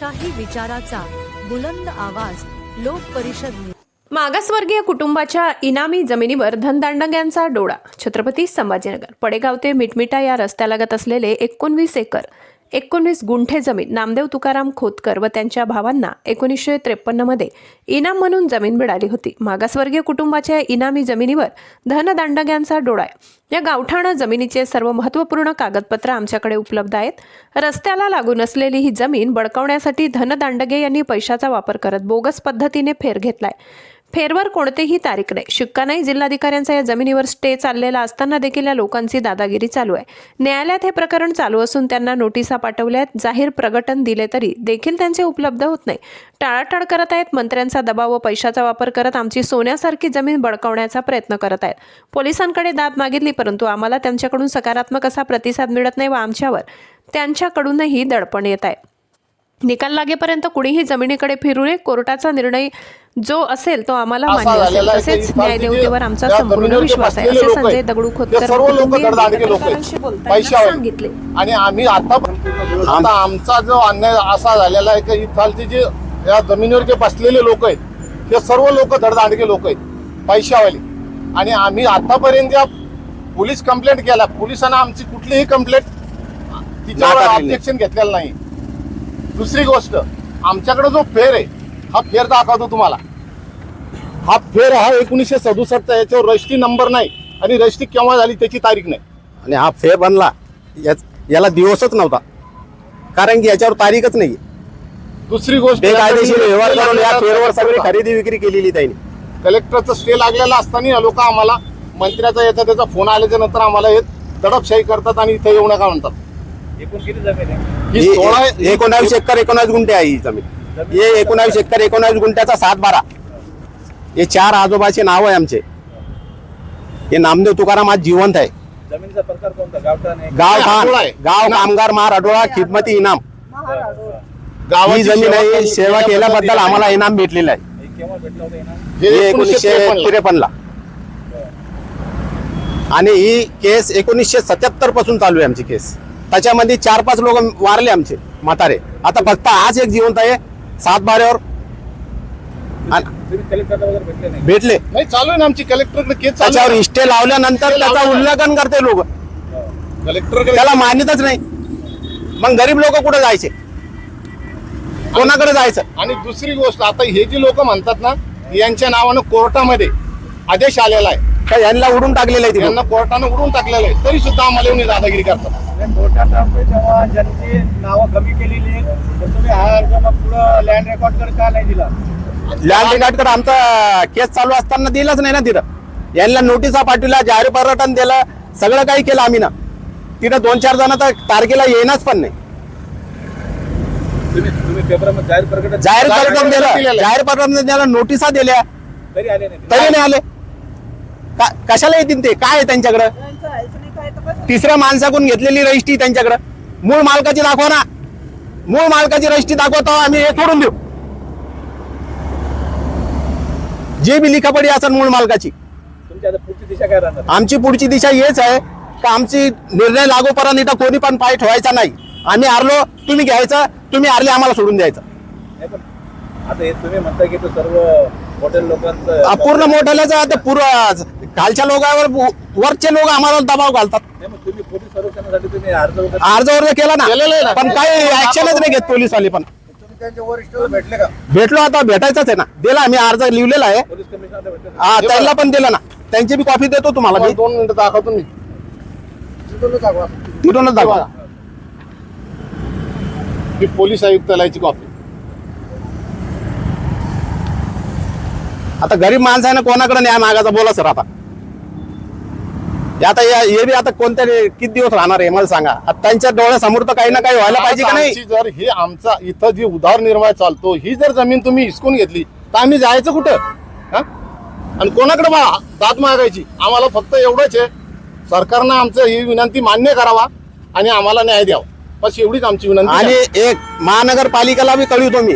शाही विचाराचा बुलंद आवाज लोक परिषद मागासवर्गीय कुटुंबाच्या इनामी जमिनीवर धनदांडग्यांचा डोळा. छत्रपती संभाजीनगर पडेगाव ते मिटमिटा या रस्त्यालगत असलेले एकोणवीस एकर एकोणीस गुंठे जमीन नामदेव तुकाराम खोतकर व त्यांच्या भावांना एकोणीसशे त्रेपन्नमध्ये इनाम म्हणून जमीन मिळाली होती. मागासवर्गीय कुटुंबाच्या इनामी जमिनीवर धनदांडग्यांचा डोळा या गावठाण जमिनीचे सर्व महत्त्वपूर्ण कागदपत्र आमच्याकडे उपलब्ध आहेत. रस्त्याला लागून असलेली ही जमीन बळकावण्यासाठी धनदांडगे यांनी पैशाचा वापर करत बोगस पद्धतीने फेर घेतलाय. फेरवर कोणतेही तारीख नाही. शिक्का नाही जिल्हाधिकाऱ्यांचा या जमिनीवर स्टे चाललेला असताना देखील या लोकांची दादागिरी चालू आहे. न्यायालयात हे प्रकरण चालू असून त्यांना नोटिसा पाठवल्यात. जाहीर प्रकटन दिले तरी देखील त्यांचे उपलब्ध होत नाही. टाळाटाळ करत आहेत. मंत्र्यांचा दबाव व पैशाचा वापर करत आमची सोन्यासारखी जमीन बळकावण्याचा प्रयत्न करत आहेत. पोलिसांकडे दाद मागितली परंतु आम्हाला त्यांच्याकडून सकारात्मक असा प्रतिसाद मिळत नाही व आमच्यावर त्यांच्याकडूनही दडपण येत आहे. निकाल लागेपर्यंत कुणीही जमिनीकडे फिरू नये. कोर्टाचा निर्णय जो असेल तो आम्हाला मान्य असेल. तसेच न्यायदेवतेवर आमचा संपूर्ण विश्वास आहे. असे संजय दगडू खोतकर सांगितले. आणि आम्ही आता आता आमचा जो अन्याय असा झालेला आहे की इथालचे जे या जमिनीवर जे बसलेले लोक आहेत ते सर्व लोक धडधाडके लोक आहेत पैशावाले. आणि आम्ही आतापर्यंत या पोलीस कंप्लेंट केला. पोलिसांना आमची कुठलीही कंप्लेंट तिच्यावर. ऑब्जेक्शन घेतलेलं नाही. दुसरी गोष्ट आमच्याकडे जो फेर आहे हा फेर दाखवतो तुम्हाला. हा फेर हा एकोणीसशे सदुसष्टचा याच्यावर रजिस्ट्री नंबर नाही आणि रजिस्ट्री केव्हा झाली त्याची तारीख नाही. आणि हा फेर बनला याच- याला दिवसच नव्हता. कारण की याच्यावर तारीखच नाही दुसरी गोष्ट बेकायदेशीर व्यवहार करून या फेरवर सगळी खरेदी विक्री केलेली त्यांनी. कलेक्टरचा स्टे लागलेला असताना लोक आम्हाला मंत्र्याचा याचा त्याचा फोन आल्याच्यानंतर आम्हाला हे दडपशाही करतात आणि इथे येऊ नका म्हणतात. एकूण किती जमीन आहे. ही सोळा ए- एकोणावीस एकर एकोणावीस गुंठे आहे ही जमीन. हे एकोणावीस एकर एकोणावीस गुंठ्याचा सात बारा. हे चार आजोबाचे नाव आहे आमचे. हे नामदेव तुकाराम आज जिवंत आहे. जमिनीचा प्रकार कोणता? गावठाण आहे. गाव. गाव कामगार महार अडोळा खिदमती इनाम. ही जमीन सेवा आहे. सेवा केल्याबद्दल आम्हाला इनाम भेटलेलं आहे. हे केव्हा भेटलं होतं ना हे हे एकोणीसशे एकोणीसशे त्रेपन्नला. त्रेपन्नला. आणि ही केस एकोणीसशे सत्याहत्तरपासून चालू आहे आमची केस. त्याच्यामध्ये चार पाच लोक वारले आमचे म्हातारे. आता फक्त आज एक जिवंत आहे सात बाऱ्यावर. भेटले. नाही चालू आहे ना आमची केस चालू त्याच्यावर. इष्टे लावल्यानंतर त्याचा. उल्लंघन करते लोक. कलेक्टरकडे त्याला मान्यताच नाही. मग गरीब लोक कुठे जायचे? कोणाकडे जायचं? आणि दुसरी गोष्ट आता हे जी लोक म्हणतात ना यांच्या नावानं कोर्टामध्ये आदेश आलेला आहे. का यांना उडून टाकलेलं आहे यांना कोर्टानं उडून टाकलेलं आहे. तरी सुद्धा आम्हाला येऊन दादागिरी करतात. आपण जेव्हा ज्यांची नावं कमी केलेली आहेत तर तुम्ही हा अर्ज मग पुढं लँड रेकॉर्ड कर का नाही दिला? लँड रिकार्डकडे आमचा केस चालू असताना दिलाच नाही ना तिथं. यांना नोटिसा पाठवल्या जाहीर पर्यटन दिलं सगळं काही केलं आम्ही ना. तिथं दोन चार जण तर तारखेला येणार पण नाही. तुम्ही तुम्ही पेपरमध्ये जाहीर प्रकट जाहीर जाहीर पर्यटन दिलं. जाहीर पर्यटन दिलं नोटिसा दिल्या. तरी आले नाही तरी नाही आले. का- कशाला येतील ते? काय आहे त्यांच्याकडं? तिसऱ्या माणसाकडून घेतलेली रजिस्ट्री त्यांच्याकडं. मूळ मालकाची दाखवा ना. मूळ मालकाची रजिस्ट्री दाखवतो आम्ही हे सोडून देऊ. जे बी लिखापडी असेल मूळ मालकाची. आमची पुढची दिशा हेच आहे का आमची निर्णय लागूपर्यंत इथं कोणी पण पाय ठेवायचा नाही. आम्ही हारलो तुम्ही घ्यायचं तुम्ही हारले आम्हाला सोडून द्यायचं. आता हे तुम्ही म्हणता की तो सर्व हॉटेल लोकांचं अपूर्ण मोठ्याचं आता पूर्व खालच्या लोकांवर वरचे लोक आम्हाला दबाव घालतात. तुम्ही पोलीस तुम्ही अर्ज अर्ज केला केलेलं आहे ना. पण काही ऍक्शनच नाही घेत पोलीसवाले पण. तुम्ही त्यांच्या वरिष्ठ भेटले का? भेटलो आता भेटायचंच आहे ना. दिला आम्ही अर्ज लिहिलेला आहे. पोलीस कमिशनरला भेटले हा त्यांना पण दिला ना. त्यांची बी कॉपी देतो तुम्हाला मी. दोन मिनिटं दाखवतो मी तिथूनच दाखवा. ही पोलीस आयुक्तालयाची कॉपी. आता गरीब माणसाने कोणाकडे न्याय मागायचा बोला सर आता. आता या- हे बी आता कोणत्या किती दिवस राहणार आहे मला सांगा. आता त्यांच्या डोळ्यासमोर तर काही ना काही व्हायला पाहिजे का नाही? आमची जर ही आमचा इथं जी उदारनिर्वाह चालतो ही जर जमीन तुम्ही हिसकून घेतली तर आम्ही जायचं कुठं? हा? आणि कोणाकडे बा दाद मागायची? आम्हाला फक्त एवढंच आहे. सरकारनं आमचं ही विनंती मान्य करावा आणि आम्हाला न्याय द्यावा. बस एवढीच आमची विनंती आणि. एक महानगरपालिकेला बी कळवतो मी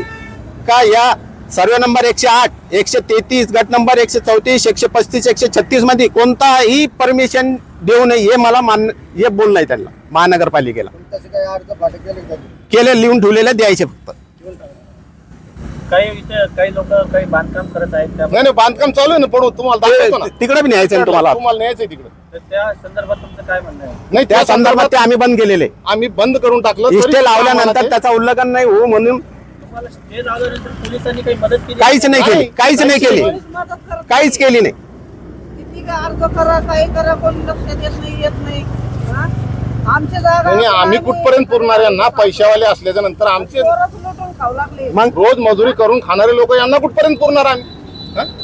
का या सर्वे नंबर एकशे आठ एकशे तेहतीस गट नंबर एकशे चौतीस एकशे पस्तीस एकशे छत्तीसमध्ये कोणताही परमिशन देऊ नये हे मला मान्य हे बोलणं आहे त्यांना महानगरपालिकेला. तसे काही अर्ज पाठक केले केले लिहून ठेवलेले द्यायचे फक्त. काही इथे काही लोक काही बांधकाम करत आहेत नाही नाही बांधकाम चालू आहे ना पडू तुम्हाला दाखवतो ना. तिकडे बी न्यायचं तुम्हाला. तुम्हाला न्यायचंय तिकडे. तर त्या संदर्भात तुमचं काय म्हणणं आहे? नाही त्या संदर्भात ते आम्ही बंद केलेले. आम्ही बंद करून टाकलं लावल्यानंतर त्याचा उल्लंघन नाही हो म्हणून तुम्हाला स्टे लावल्यानंतर पोलिसांनी काही मदत केली? काहीच नाही केली. काहीच नाही केली. काहीच केली नाही. किती का अर्ज करा काही करा कोणी लक्ष देत नाही येत नाही. हा? आमची जागा नाही, नाही, आम्ही कुठपर्यंत पुरणार यांना? पैशावाले असल्याच्या नंतर आमचे मग? रोज मजुरी करून खाणारे लोक यांना कुठपर्यंत पुरणार आम्ही? हं?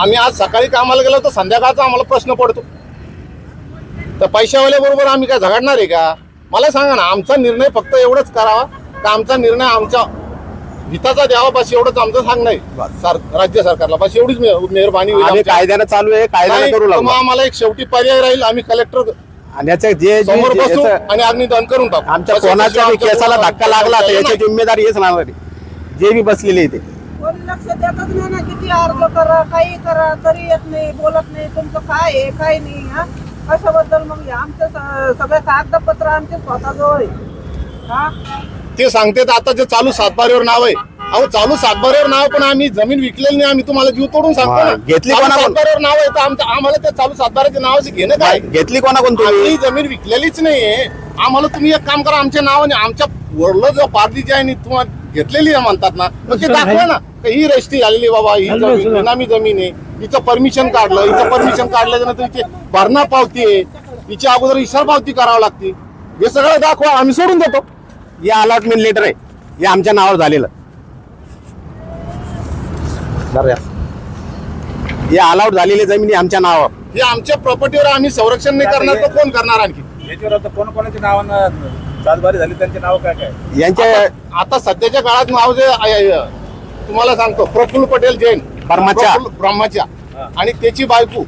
आम्ही आज सकाळी कामाला गेलो तर संध्याकाळचा आम्हाला प्रश्न पडतो. तर पैशावाल्या बरोबर आम्ही काय झगडणार आहे का? मला सांगा ना आमचा निर्णय फक्त एवढंच करावा का आमचा निर्णय आमच्या हिताचा द्यावा बस एवढंच आमचं सांगणं आहे. सर राज्य सरकारला. बस एवढीच मे- मेहरबानी होईल आमच्या. कायद्यानं चालू आहे कायद्यानं नाही, करू तर लागलो. मग आम्हाला एक शेवटी पर्याय राहील आम्ही कलेक्टर आणि याचं जे जे- समोर जे- बसू याचं- आणि अग्निदान करून टाकू. आमच्या बस कोणाच्या बी आमच्या केसाला कोणाला धक्का लागला तर नाही. याची जिम्मेदारी हेच राहणार आहे. जे बी बसलेले इथे कोणी लक्ष देतच नाही ना किती अर्ज करा काही करा तरी येत नाही बोलत नाही तुमचं काय आहे काय नाही हा? कशाबद्दल मग आमचं सगळे कागदपत्र आमचे स्वतःजवळ आहे. हा? ते सांगते आता जे चालू सातबारीवर नाव आहे. अहो चालू सातबारीवर नाव पण आम्ही जमीन विकलेली नाही आम्ही तुम्हाला जीव तोडून सांगतो ना. हा, घेतली? सातबारीवर नाव आहे तर आमच्या आम्हाला त्या चालू सातबाऱ्याच्या नावाचे घेणं काय? घेतली कोणाकोण तुम्ही? आम्ही जमीन विकलेलीच नाहीये. आम्हाला तुम्ही एक काम करा आमच्या नावाने आमच्या वरलं जो पारदी जी आहे तुम्हाला घेतलेली आहे म्हणतात ना मग ते दाखवा ना. का ही रजिस्ट्री झालेली बाबा ही जमीन इनामी जमीन आहे. हिचं परमिशन काढलं हिचं परमिशन काढल्याच्या नंतर हिची भरणा पावती आहे. हिच्या अगोदर इशार पावती करावं लागते. हे सगळं दाखवा आम्ही सोडून देतो. हे अलॉटमेंट लेटर आहे. हे आमच्या नावावर झालेलं. बरं या. हे अलाउड झालेली जमिनी आमच्या नावावर. हे आमच्या प्रॉपर्टीवर आम्ही संरक्षण नाही करणार तर कोण करणार आणखी? याच्यावर आता कोण कोणाच्या नावानं सातबारी झाली त्यांचे नाव काय काय? यांचे आता- सध्याच्या काळात नाव जे तुम्हाला सांगतो प्रफुल्ल पटेल जैन ब्रह्माच्या. प्रफुल्ल- ब्रह्माच्या आणि त्याची बायको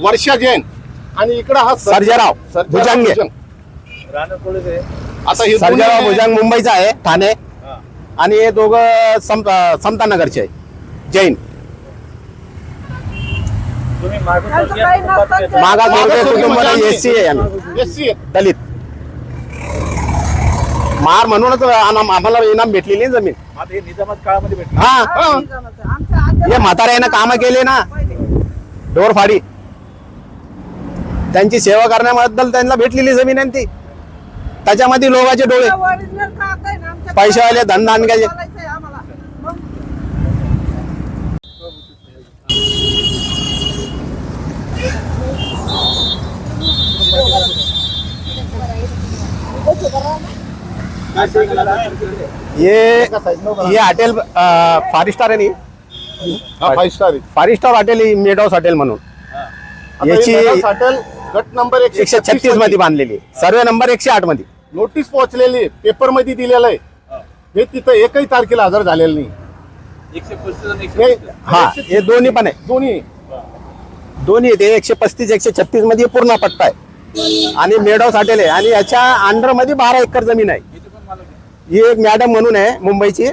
वर्षा जैन आणि इकडं हा सर- सर्जेराव भुजंगे. भुजंग. आहे आता हे सर्जेराव दोन्ही- भुजंग मुंबईचा आहे ठाणे हा. आणि हे दोघं सम समतानगरचे आहे जैन तुम्ही मागून. मागास कुटुंबाला एस सी आहे आम्ही SC आहे. दलित मार म्हणूनच आम- आम्हाला इनाम भेटलेली जमीन. आता हे निजामात काळामध्ये भेटलं. हा. हा. आमच्या आद्या- हे म्हाताऱ्यानं कामं केले ना. डोरफाडी त्यांची सेवा करण्याबद्दल त्यांना भेटलेली जमीन आहे ती. त्याच्यामध्ये लोकांचे डोळे. पैशावाले धंदांडग्याचे. हे हे हॉटेल फार स्टार आहे नी हा five star star hotel maid house hotel म्हणून। याची हॉटेल गट नंबर एकशे छत्तीसमध्ये. बांधलेली आहे. सर्वे नंबर एकशे आठमध्ये. नोटीस पोहोचलेली पेपरमध्ये दिलेलं आहे. हे तिथं एकही तारखेला हजर झालेलं नाही. हे-. हा दोन्ही पण आहे. दोन्ही दोन्ही आहे. ते एकशे पस्तीस एकशे छत्तीसमध्ये पूर्ण पट्टा आहे. आणि मेड हाऊस हॉटेल आहे. आणि याच्या अंडरमध्ये बारा एकर जमीन आहे इथे पण मालक आहे. ही एक मॅडम म्हणून आहे मुंबईची.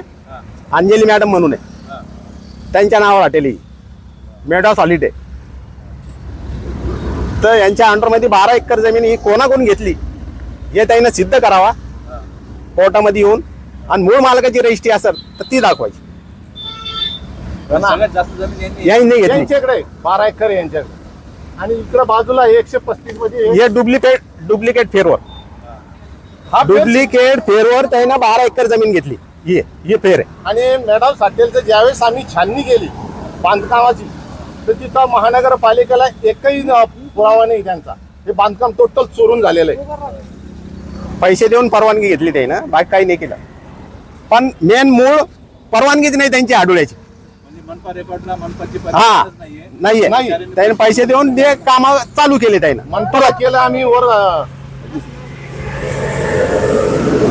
अंजली मॅडम म्हणून आहे. त्यांच्या नावावर हॉटेल ही. Maid house holiday. तर यांच्या अंडरमध्ये बारा एकर जमीन ही कोणाकडून घेतली? हे त्यांना सिद्ध करावा. कोर्टामध्ये येऊन. आणि मूळ मालकाची रजिस्ट्री असेल तर ती दाखवायची. सगळ्यात जास्त जमीन यांनी घेतली. बारा एकर आहे यांच्याकडे. आणि इकडं बाजूला हे एकशे पस्तीसमध्ये हे- हे डुप्लिकेट डुप्लिकेट फेरवर. हा फेर- डुप्लिकेट फेरवर त्यांना बारा एकर जमीन घेतली. ही ही फेर आहे. आणि मॅडम हॉटेलचं ज्यावेळेस आम्ही छाननी केली बांधकामाची तर तिथं महानगरपालिकेला एकही पुरावा नाही त्यांचा. हे बांधकाम टोटल चोरून झालेलं आहे. पैसे देऊन परवानगी घेतली त्यानं बाकी काही नाही केलं. पण मेन मूळ परवानगीच नाही त्यांची आडोळ्याची म्हणजे मनपा रेकॉर्डला मनपाची हा नाहीये. नाहीये. नाही. त्याने पैसे देऊन ते काम चालू केले त्यानं. मनपाला केलं आम्ही वर अं,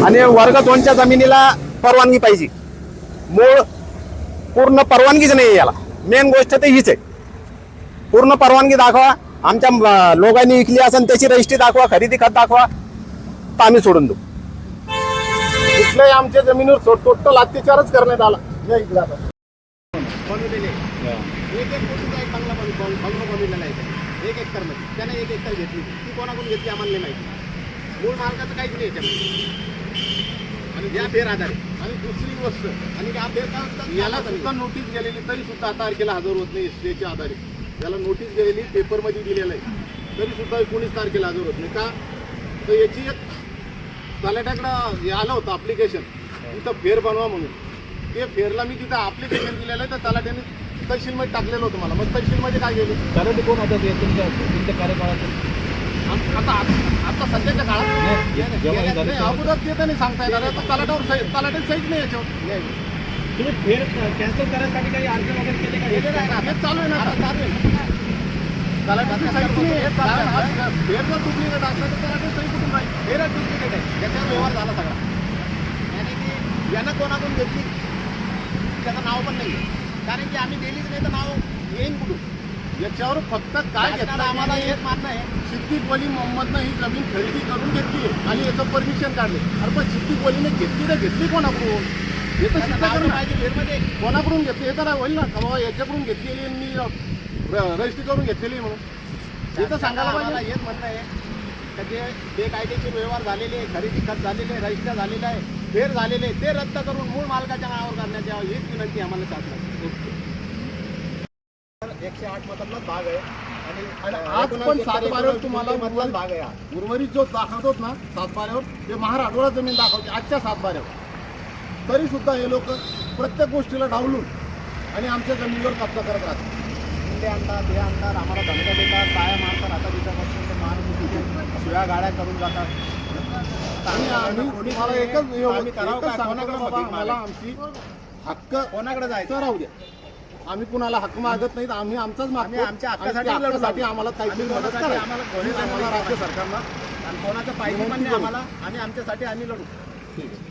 आणि वर्ग दोनच्या जमिनीला परवानगी पाहिजे. मूळ पूर्ण परवानगीच नाही याला. मेन गोष्ट तर हीच आहे. पूर्ण परवानगी दाखवा. आमच्या लोकांनी विकली असेल त्याची रजिस्ट्री दाखवा खरेदी खत दाखवा. तर आम्ही सोडून देऊ. कुठल्याही आमच्या जमिनीवर टोटल अत्याचारच करण्यात आला. या इकडं आता. एक एकरमध्ये. त्याने एक एकर घेतली. ती कोणाकडून घेतली आम्हाला नाही माहिती. मूळ मालकाचं काहीच नाही याच्यामध्ये. आणि या फेर आधारे आणि दुसरी गोष्ट आणि हा फेर? याला सुद्धा नोटीस गेलेली तरी सुद्धा आता तारखेला हजर होत नाही एसटीच्या आधारे. याला नोटीस गेलेली पेपरमध्ये दिलेलं आहे. तरी सुद्धा एकोणीस तारखेला हजर होत नाही. का? तर याची एक तलाट्याकडं हे आलं होतं अप्लिकेशन तिथं फेर बनवा म्हणून. ते फेरला मी तिथं अप्लिकेशन दिलेलं आहे. तर तलाट्याने तहसीलमध्ये टाकलेलं होतं मला. मग तहसीलमध्ये काय गेले कारण कोण होतं? तुमच्या तुमच्या कार्यकाळात आम- आता आता सध्याच्या काळात जेव्हा हे झालं नाही, तेव्हा- अगोदर ते तर नाही सांगता येणार. आता तलाट्यावर सही तलाट्यात सहीच नाही याच्यावर. तुम्ही फेर कॅन्सल करण्यासाठी काही अर्ज वगैरे केले का? हे चालू आहे ना आता चालू आहे. ना. तलाट्याची सहीच नाही आहे. कारण हा फेर जर डुप्लिकेट असला तर सही कुठून राहील? फेरच डुप्लिकेट आहे. व्यवहार झाला सगळा. याने की यानं कोणाकडून घेतली? त्याचं नाव पण नाही कारण की आम्ही दिलीच नाही तर नाव येईन कुठून? याच्यावर फक्त काय घेतलं? आम्हाला हेच मानणं आहे. सिद्दीक वली मोहम्मदनं ही जमीन खरेदी करून घेतली आणि याचं परमिशन काढले. अरे पण सिद्दीक वलीने घेतली तर घेतली कोणाकडून? हे तर सिद्ध नाव करू तर ना. पाहिजे कोणाकडून घेतली? हे तर होईल ना. बाबा याच्याकडून घेतलेली मी रजिस्ट्री करून घेतलेली म्हणून. हे तर सांगायला पाहिजे. हेच म्हणणं आहे का जे बेकायदेशीर व्यवहार झालेले खरेदी खत झालेले आहे, रजिस्टर झालेलं आहे फेर झालेले ते रद्द करून मूळ मालकाच्या नावावर करण्यात यावं हीच विनंती आम्हाला शासनाची एकशे आठ मतातलाच भाग आहे आणि आज पण सात बाऱ्यावर तुम्हाला मधलाच भाग आहे हा. उर्वरित जो दाखवतोत ना सात बाऱ्यावर ते महाराडोळा जमीन दाखवते आजच्या सात बाऱ्यावर तरी सुद्धा हे लोक प्रत्येक गोष्टीला डावलून आणि आमच्या जमिनीवर कब्जा करत राहतात हुंडे आणतात हे आणतात आम्हाला धमक्या देतात बाया माणसं राहतात इथं ते मारून शिव्या गाड्या करून जातात आणि आम्ही मला एकच आम्ही करावं एकच काय? सांगतो कोणाकडे बाबा मागायची? आमची हक्क कोणाकडे जायचं राहू द्या आम्ही कुणाला हक्क मागत नाहीत आम्ही आमचाच आम्ही मागतो आमच्या हक्कासाठी. आम्हाला काहीतरी आम्ही मदत करा. आम्हाला राज्य सरकारनं आणि कोणाचं पाहिजे नाही आम्हाला. आणि आमच्यासाठी आम्ही लढू. ठीक आहे.